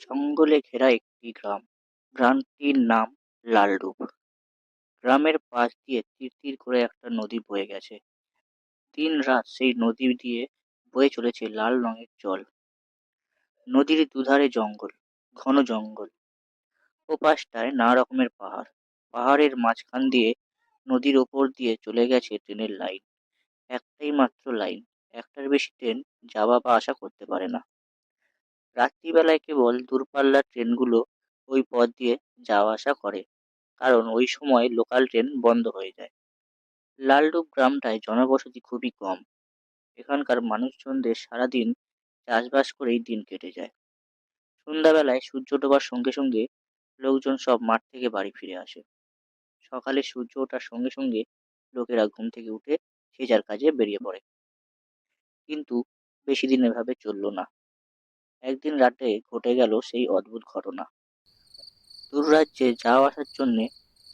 জঙ্গলে ঘেরা একটি গ্রাম। গ্রামটির নাম লালডুব। গ্রামের পাশ দিয়ে তীর তীর করে একটা নদী বয়ে গেছে। দিন রাত সেই নদী দিয়ে বয়ে চলেছে লাল রঙের জল। নদীর দুধারে জঙ্গল, ঘন জঙ্গল। ও পাশটায় নানা রকমের পাহাড়। পাহাড়ের মাঝখান দিয়ে নদীর ওপর দিয়ে চলে গেছে ট্রেনের লাইন। একটাই মাত্র লাইন। একটার বেশি ট্রেন যাওয়া বা আসা করতে পারে না। রাত্রিবেলায় কেবল দূরপাল্লার ট্রেনগুলো ওই পথ দিয়ে যাওয়া আসা করে, কারণ ওই সময় লোকাল ট্রেন বন্ধ হয়ে যায়। লালডুব গ্রামটায় জনবসতি খুবই কম। এখানকার মানুষজনদের সারাদিন চাষবাস করেই দিন কেটে যায়। সন্ধ্যাবেলায় সূর্য ডোবার সঙ্গে সঙ্গে লোকজন সব মাঠ থেকে বাড়ি ফিরে আসে। সকালে সূর্য ওঠার সঙ্গে সঙ্গে লোকেরা ঘুম থেকে উঠে যে যার কাজে বেরিয়ে পড়ে। কিন্তু বেশি দিন এভাবে চলল না। একদিন রাতে ঘটে গেল সেই অদ্ভুত ঘটনা। দূর রাজ্যে যাওয়া আসার জন্যে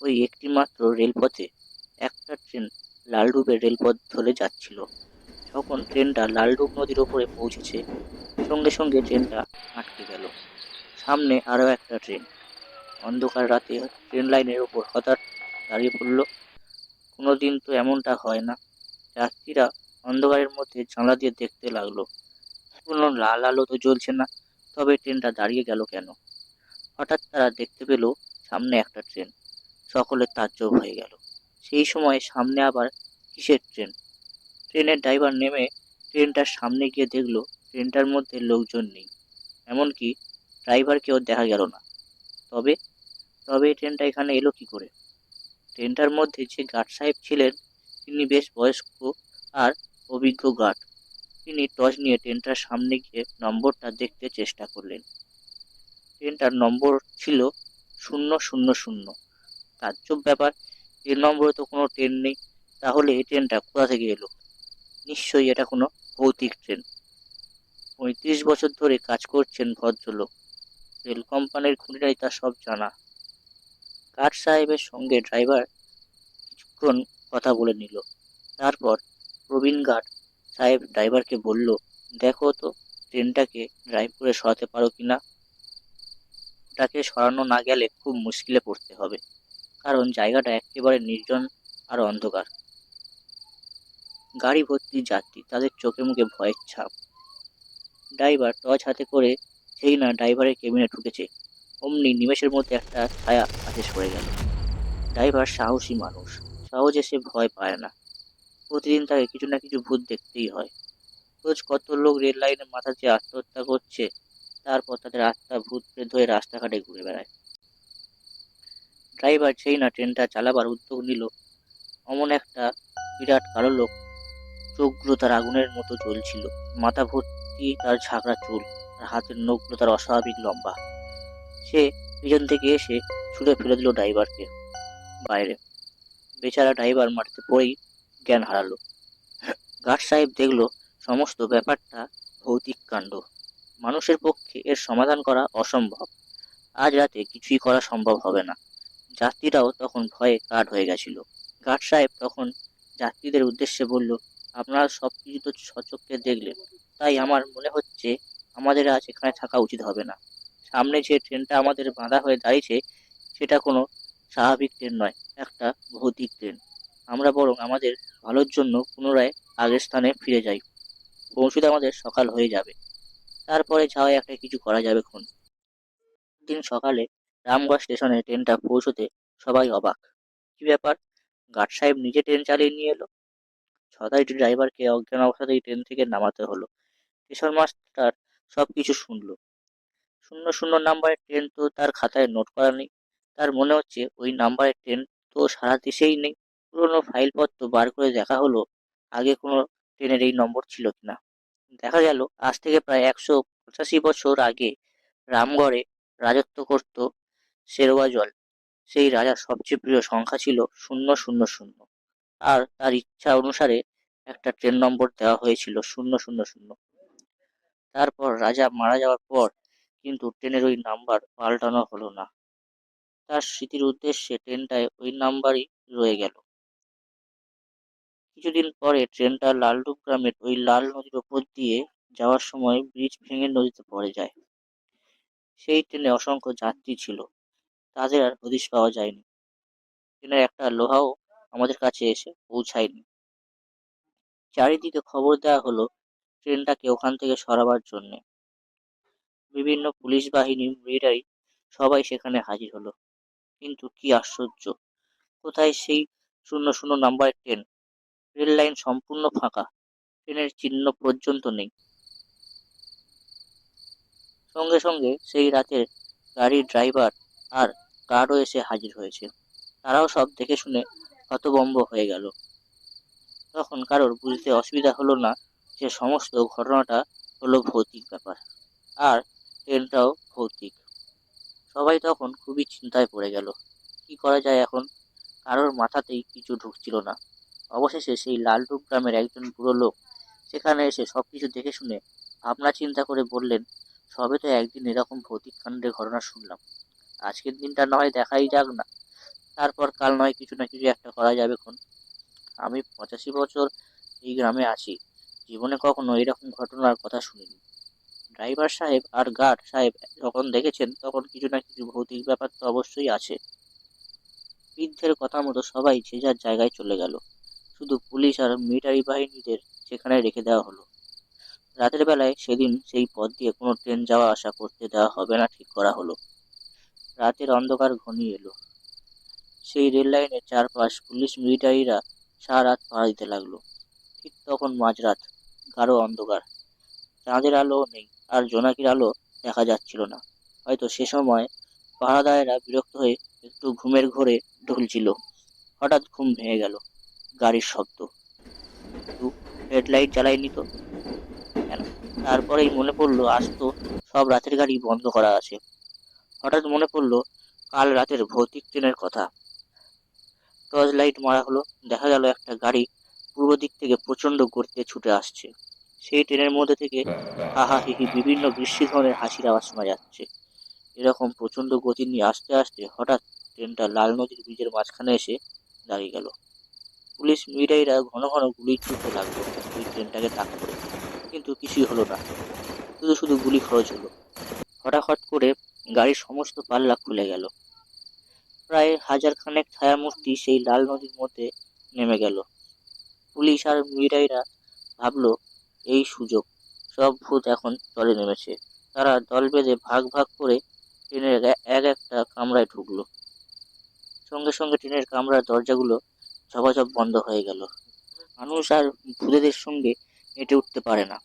ওই একটি মাত্র রেলপথে একটা ট্রেন লালডুবের রেলপথ ধরে যাচ্ছিল। যখন ট্রেনটা লালডুব নদীর ওপরে পৌঁছেছে, সঙ্গে সঙ্গে ট্রেনটা আটকে গেল। সামনে আরও একটা ট্রেন। অন্ধকার রাতে ট্রেন লাইনের ওপর হঠাৎ দাঁড়িয়ে পড়ল। কোনো দিন তো এমনটা হয় না। যাত্রীরা অন্ধকারের মধ্যে জানলা দিয়ে দেখতে লাগল। কোনো লাল আলো তো জ্বলছে না, তবে ট্রেনটা দাঁড়িয়ে গেল কেন? হঠাৎ তারা দেখতে পেল সামনে একটা ট্রেন, সকলের তাজ্জব হয়ে গেল। সেই সময় সামনে আবার কিসের ট্রেন? ট্রেনের ড্রাইভার নেমে ট্রেনটার সামনে গিয়ে দেখল ট্রেনটার মধ্যে লোকজন নেই, এমনকি ড্রাইভারকেও দেখা গেল না। তবে তবে ট্রেনটা এখানে এলো কি করে? ট্রেনটার মধ্যে যে গার্ড সাহেব ছিলেন, তিনি বেশ বয়স্ক আর অভিজ্ঞ গার্ড। তিনি টর্চ নিয়ে ট্রেনটার সামনে গিয়ে নম্বরটা দেখতে চেষ্টা করলেন। ট্রেনটার নম্বর ছিল শূন্য শূন্য শূন্য। তাজ্জব ব্যাপার এর নম্বরে তো কোনো ট্রেন নেই। তাহলে এই ট্রেনটা কোথা থেকে এলো? নিশ্চয়ই এটা কোনো ভৌতিক ট্রেন। পঁয়ত্রিশ বছর ধরে কাজ করছেন ভদ্রলোক। রেল কোম্পানির খুঁটিনাটি তা সব জানা। গার্ড সাহেবের সঙ্গে ড্রাইভার কিছুক্ষণ কথা বলে নিল। তারপর প্রবীণ গার্ড সাহেব ড্রাইভারকে বলল, দেখো তো, ট্রেনটাকে ড্রাইভ করে সরাতে পারো কি না? ওটাকে সরানো না গেলে খুব মুশকিলে পড়তে হবে, কারণ জায়গাটা একেবারে নির্জন আর অন্ধকার। গাড়ি ভর্তি যাত্রী, তাদের চোখে মুখে ভয়ের ছাপ। ড্রাইভার টর্চ হাতে করে সেই না ড্রাইভারের কেবিনে ঢুকেছে। অমনি নিমেষের মধ্যে একটা ছায়া হাতে সরে গেল। ড্রাইভার সাহসী মানুষ, সহজে সে ভয় পায় না। প্রতিদিন তাকে কিছু না কিছু ভূত দেখতেই হয়। রোজ কত লোক রেল লাইনের মাথা দিয়ে আত্মহত্যা করছে, তারপর তাদের আত্মা ভূত প্রেত হয়ে রাস্তাঘাটে ঘুরে বেড়ায়। ড্রাইভার সেই না ট্রেনটা চালাবার উদ্যোগ নিল। অমন একটা বিরাট কালো লোক চোখগুলো তার আগুনের মতো জ্বলছিল। মাথা ভর্তি তার ঝাঁকড়া চুল, আর হাতের নখগুলো তার অস্বাভাবিক লম্বা। সে পিছন থেকে এসে ছুঁড়ে ফেলে দিল ড্রাইভারকে। বাইরে। বেচারা ড্রাইভার মাটিতে পড়েই জ্ঞান হারালো। গার্ড সাহেব দেখল সমস্ত ব্যাপারটা ভৌতিক কাণ্ড। মানুষের পক্ষে এর সমাধান করা অসম্ভব। আজ রাতে কিছুই করা সম্ভব হবে না। যাত্রীরাও তখন ভয়ে কাঠ হয়ে গেছিল। গার্ড সাহেব তখন যাত্রীদের উদ্দেশ্যে বলল, আপনারা সব কিছু তো সচক্ষে দেখলেন। তাই আমার মনে হচ্ছে আমাদের আজ এখানে থাকা উচিত হবে না। সামনে যে ট্রেনটা আমাদের বাঁধা হয়ে দাঁড়িয়েছে, সেটা কোনো স্বাভাবিক ট্রেন নয়, একটা ভৌতিক ট্রেন। আমরা বরং আমাদের ভালোর জন্য পুনরায় আগের স্থানে ফিরে যাই। পৌঁছতে আমাদের সকাল হয়ে যাবে। তারপরে যাওয়া একটা কিছু করা যাবে খুন। দিন সকালে রামগড় স্টেশনে ট্রেনটা পৌঁছতে সবাই অবাক। কি ব্যাপার? গার্ড সাহেব নিজে ট্রেন চালিয়ে নিয়ে এলো? ছদাইটি ড্রাইভারকে অজ্ঞান অবস্থাতেই ট্রেন থেকে নামাতে হলো। স্টেশন মাস্টার সব কিছু শুনলো। শূন্য শূন্য নাম্বারের ট্রেন তো তার খাতায় নোট করা নেই। তার মনে হচ্ছে ওই নাম্বারের ট্রেন তো সারা দেশেই নেই। পুরোনো ফাইলপত্র বার করে দেখা হলো আগে কোনো ট্রেনের এই নম্বর ছিল কিনা। দেখা গেল, আজ থেকে প্রায় একশো পঁচাশি বছর আগে রামগড়ে রাজত্ব করত শেরওয়া জল। সেই রাজার সবচেয়ে প্রিয় সংখ্যা ছিল শূন্য শূন্য শূন্য। আর তার ইচ্ছা অনুসারে একটা ট্রেন নম্বর দেওয়া হয়েছিল শূন্য শূন্য শূন্য। তারপর রাজা মারা যাওয়ার পর কিন্তু ট্রেনের ওই নাম্বার পাল্টানো হলো না। তার স্মৃতির উদ্দেশ্যে ট্রেনটায় ওই নাম্বারই রয়ে গেল। কিছুদিন পরে ট্রেনটা লালডুব গ্রামের ওই লাল নদীর ওপর দিয়ে যাওয়ার সময় ব্রিজ ভেঙে নদীতে পড়ে যায়। সেই ট্রেনে অসংখ্য যাত্রী ছিল। তাদের আর হদিশ পাওয়া যায়নি। ট্রেনের একটা লোহাও আমাদের কাছে এসে পৌঁছায়নি। চারিদিকে খবর দেওয়া হলো ট্রেনটাকে ওখান থেকে সরাবার জন্যে। বিভিন্ন পুলিশ বাহিনী, মিলিটারি সবাই সেখানে হাজির হলো। কিন্তু কি আশ্চর্য! কোথায় সেই শূন্য শূন্য নাম্বারের ট্রেন রেল লাইন সম্পূর্ণ ফাঁকা। ট্রেনের চিহ্ন পর্যন্ত নেই। সঙ্গে সঙ্গে সেই রাতের গাড়ির ড্রাইভার আর গার্ডও এসে হাজির হয়েছে। তারাও সব দেখে শুনে হতবম্ব হয়ে গেল। তখন কারোর বুঝতে অসুবিধা হলো না যে সমস্ত ঘটনাটা হলো ভৌতিক ব্যাপার, আর ট্রেনটাও ভৌতিক। সবাই তখন খুবই চিন্তায় পড়ে গেল। কি করা যায় এখন? কারোর মাথাতেই কিছু ঢুকছিল না। অবশেষে সেই লালটুক গ্রামের একজন বুড়ো লোক সেখানে এসে সব কিছু দেখে শুনে ভাবনা চিন্তা করে বললেন, সবে তো একদিন এরকম ভৌতিক কাণ্ডের ঘটনা শুনলাম। আজকের দিনটা নয়, দেখাই যাক না। তারপর কাল নয়, কিছু না কিছু একটা করা যাবে খন আমি পঁচাশি বছর এই গ্রামে আছি। জীবনে কখনো এরকম ঘটনার কথা শুনিনি। ড্রাইভার সাহেব আর গার্ড সাহেব যখন দেখেছেন, তখন কিছু না কিছু ভৌতিক ব্যাপার তো অবশ্যই আছে। বৃদ্ধের কথা মতো সবাই যে যার জায়গায় চলে গেল। শুধু পুলিশ আর মিলিটারি বাহিনীদের সেখানে রেখে দেওয়া হলো। রাতের বেলায় সেদিন সেই পথ দিয়ে কোনো ট্রেন যাওয়া আসা করতে দেওয়া হবে না ঠিক করা হলো। রাতের অন্ধকার ঘনিয়ে এলো। সেই রেল লাইনের চারপাশ পুলিশ মিলিটারিরা সারা রাত পাহারা দিতে লাগল। ঠিক তখন মাঝরাত গাঢ় অন্ধকার। চাঁদের আলো নেই আর জোনাকির আলো দেখা যাচ্ছিল না। হয়তো সে সময় পাহারাদারেরা বিরক্ত হয়ে একটু ঘুমের ঘোরে ঢুলছিল। হঠাৎ ঘুম ভেঙে গেল। গাড়ির শব্দ। কিন্তু হেডলাইট জ্বালায়নি তো? তারপরেই মনে পড়ল, আজ তো সব রাতের গাড়ি বন্ধ করা আছে। হঠাৎ মনে পড়ল, কাল রাতের ভৌতিক ট্রেনের কথা। টর্চ লাইট মারা হলো, দেখা গেল একটা গাড়ি পূর্ব দিক থেকে প্রচণ্ড গতিতে ছুটে আসছে। সেই ট্রেনের মধ্যে থেকে হাহা হিহি বিভিন্ন বৃষ্টি ধরনের হাসির আওয়াজ শোনা যাচ্ছে। এরকম প্রচণ্ড গতি নিয়ে আসতে আসতে হঠাৎ ট্রেনটা লাল নদীর ব্রিজের মাঝখানে এসে দাঁড়িয়ে গেল। পুলিশ মিলিটারিরা ঘন ঘন গুলি ছুটতে লাগল। ওই ট্রেনটাকে তাক করে। কিন্তু কিছুই হলো না। শুধু শুধু গুলি খরচ হলো। হঠাৎ করে গাড়ির সমস্ত পাল্লা খুলে গেল। প্রায় হাজার খানেক ছায়ামূর্তি সেই লাল নদীর মধ্যে নেমে গেল। পুলিশ আর মিলিটারিরা ভাবলো, এই সুযোগ। সব ভূত এখন জলে নেমেছে। তারা দল বেঁধে ভাগ ভাগ করে ট্রেনের এক একটা কামরায় ঢুকলো। সঙ্গে সঙ্গে ট্রেনের কামরার দরজাগুলো ঝপাঝপ বন্ধ হয়ে গেল। মানুষ আর ভূতেদের সঙ্গে হেঁটে উঠতে পারে না।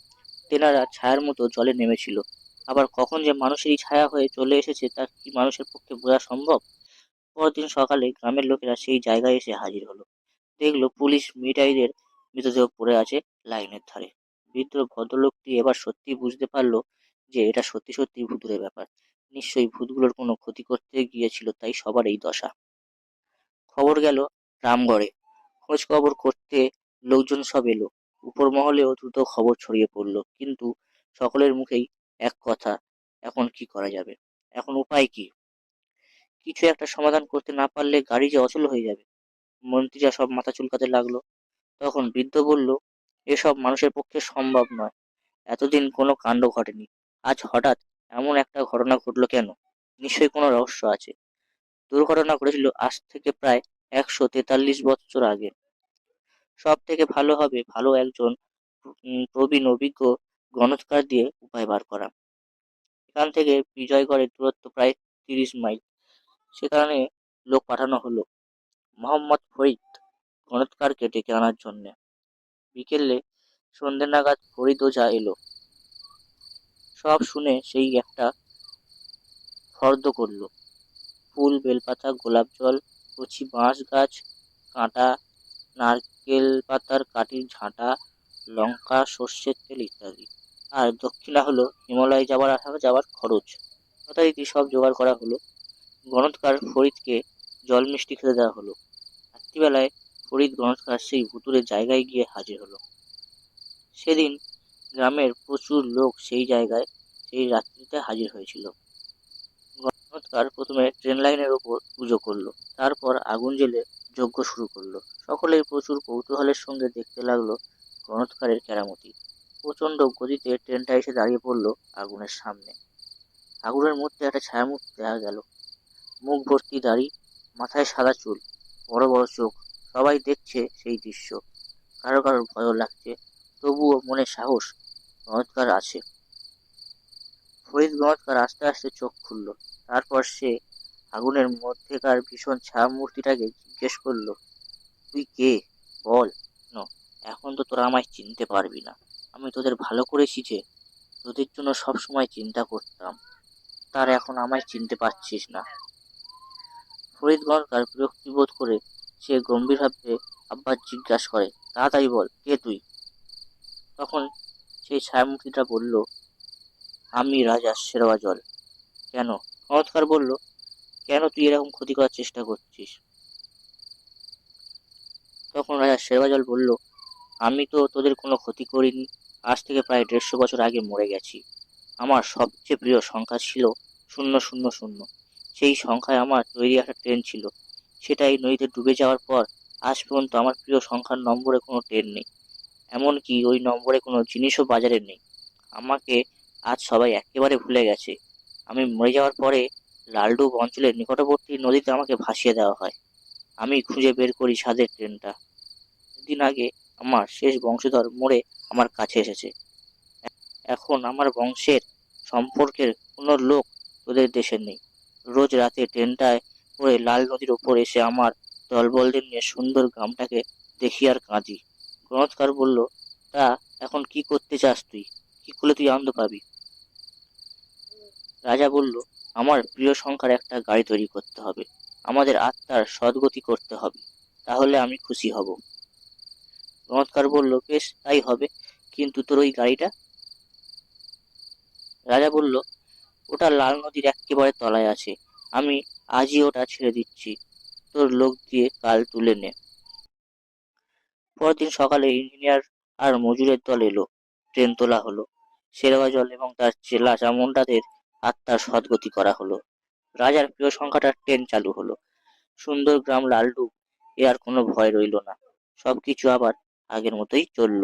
তেনারা ছায়ার মতো জলে নেমেছিল। আবার কখন যে মানুষেরই ছায়া হয়ে চলে এসেছে তা কি মানুষের পক্ষে বোঝা সম্ভব? পরদিন সকালে গ্রামের লোকেরা সেই জায়গায় এসে হাজির হলো। দেখল পুলিশ মিলিটারিদের মৃতদেহ পড়ে আছে লাইনের ধারে। বৃদ্ধ ভদ্রলোকটি এবার সত্যি বুঝতে পারল যে এটা সত্যি সত্যি ভূতুরে ব্যাপার। নিশ্চয়ই ভূতগুলোর কোনো ক্ষতি করতে গিয়েছিল, তাই সবার এই দশা। খবর গেল রামগড়ে। খোঁজ খবর করতে লোকজন সব এলো। উপর মহলেও দ্রুত খবর ছড়িয়ে পড়ল, কিন্তু সকলের মুখেই এক কথা, এখন কি করা যাবে? এখন উপায় কি? কিছু একটা সমাধান করতে না পারলে গাড়ি যে অচল হয়ে যাবে? মন্ত্রীরা সব মাথা চুলকাতে লাগল। তখন বৃদ্ধ বলল, এসব মানুষের পক্ষে সম্ভব নয়। এতদিন কোনো কাণ্ড ঘটেনি। আজ হঠাৎ এমন একটা ঘটনা ঘটলো কেন? নিশ্চয়ই কোনো রহস্য আছে। দুর্ঘটনা ঘটেছিল আজ থেকে প্রায় একশো তেতাল্লিশ বছর আগে। সব থেকে ভালো হবে ভালো একজন প্রবীণ অভিজ্ঞ গণৎকার দিয়ে উপায় বার করা। এখান থেকে বিজয়গড়ের দূরত্ব প্রায় তিরিশ মাইল। সেখানে লোক পাঠানো হলো মোহাম্মদ ফরিদ গণৎকারকে ডেকে আনার জন্য। বিকেলে সন্ধ্যে নাগাদ ফরিদ ওঝা এলো। সব শুনে সেই একটা ফর্দ করল। ফুল, বেলপাতা, গোলাপ জল কচি বাঁশ গাছ, কাঁটা, নারকেল পাতার কাঠির ঝাঁটা, লঙ্কা, সর্ষের তেল ইত্যাদি। আর দক্ষিণা হলো হিমালয় যাওয়ার আসা যাওয়ার খরচ। যথারীতি সব জোগাড় করা হলো। গণৎকার ফরিদকে জল মিষ্টি খেতে দেওয়া হলো। রাত্রিবেলায় ফরিদ গণৎকার সেই ভুতুরের জায়গায় গিয়ে হাজির হলো। সেদিন গ্রামের প্রচুর লোক সেই জায়গায়, সেই রাত্রিতে হাজির হয়েছিল। গণৎকার প্রথমে ট্রেন লাইনের ওপর পুজো করল। তারপর আগুন জ্বেলে যজ্ঞ শুরু করল। সকলেই প্রচুর কৌতূহলের সঙ্গে দেখতে লাগল গণৎকারের কেরামতি। প্রচণ্ড গতিতে ট্রেনটা এসে দাঁড়িয়ে পড়ল আগুনের সামনে। আগুনের মধ্যে একটা ছায়ামূর্তি দেখা গেল। মুখ ভর্তি দাড়ি, মাথায় সাদা চুল, বড় বড় চোখ, সবাই দেখছে সেই দৃশ্য। কারও কারও ভয়ও লাগছে, তবুও মনে সাহস চমৎকার আছে। ফরিদ চমৎকার আস্তে আস্তে চোখ খুলল। তারপর সে আগুনের মধ্যেকার ভীষণ ছায়া মূর্তিটাকে জিজ্ঞেস করল, তুই কে? বল। ন, এখন তো তোরা আমায় চিনতে পারবি না। আমি তোদের ভালো করেছি যে, তোদের জন্য সব সময় চিন্তা করতাম। তার এখন আমায় চিনতে পারছিস না। ফরিদ গণকার বিরক্তি বোধ করে সে গম্ভীরভাবে আব্বার জিজ্ঞাসা করে, তাড়াতাড়ি বল, কে তুই? তখন সেই ছায়ামূর্তিটা বলল, আমি রাজা শেরওয়া জল কেন? চমৎকার বলল, কেন তুই এরকম ক্ষতি করার চেষ্টা করছিস? তখন রাজা শেরবাজল বলল, আমি তো তোদের কোনো ক্ষতি করিনি। আজ থেকে প্রায় দেড়শো বছর আগে মরে গেছি। আমার সবচেয়ে প্রিয় সংখ্যা ছিল শূন্য শূন্য শূন্য। সেই সংখ্যায় আমার তৈরি একটা ট্রেন ছিল। সেটা এই নদীতে ডুবে যাওয়ার পর আজ পর্যন্ত আমার প্রিয় সংখ্যার নম্বরে কোনো ট্রেন নেই। এমনকি ওই নম্বরে কোনো জিনিসও বাজারে নেই। আমাকে আজ সবাই একেবারে ভুলে গেছে। আমি মরে যাওয়ার পরে লালডুব অঞ্চলের নিকটবর্তী নদীতে আমাকে ভাসিয়ে দেওয়া হয়। আমি খুঁজে বের করি সাদের ট্রেনটা। দিন আগে আমার শেষ বংশধর মরে আমার কাছে এসেছে। এখন আমার বংশের সম্পর্কের কোনো লোক তোদের দেশে নেই। রোজ রাতে ট্রেনটায় করে লাল নদীর ওপর এসে আমার দলবলদের নিয়ে সুন্দর গ্রামটাকে দেখি আর কাঁদি। গণৎকার বলল, তা এখন কি করতে চাস তুই? কি করলে তুই আনন্দ পাবি? রাজা বলল, আমার প্রিয় সংখ্যার একটা গাড়ি তৈরি করতে হবে। আমাদের আত্মার সদ্গতি করতে হবে। তাহলে আমি খুশি হব। চমৎকার বলল, বেশ, তাই হবে। কিন্তু তোর ওই গাড়িটা? রাজা বলল, ওটা লাল নদীর একেবারে তলায় আছে। আমি আজই ওটা ছেড়ে দিচ্ছি। তোর লোক দিয়ে কাল তুলে নে। পরদিন সকালে ইঞ্জিনিয়ার আর মজুরের দল এলো। ট্রেন তোলা হলো। শেরওয়া জল এবং তার চেলা চামুন্ডাদের আত্মার সদ্গতি করা হলো। রাজার প্রিয় সংখ্যাটা ট্রেন চালু হলো। সুন্দর গ্রাম লালডুব এ আর কোনো ভয় রইল না। সবকিছু আবার আগের মতোই চলল।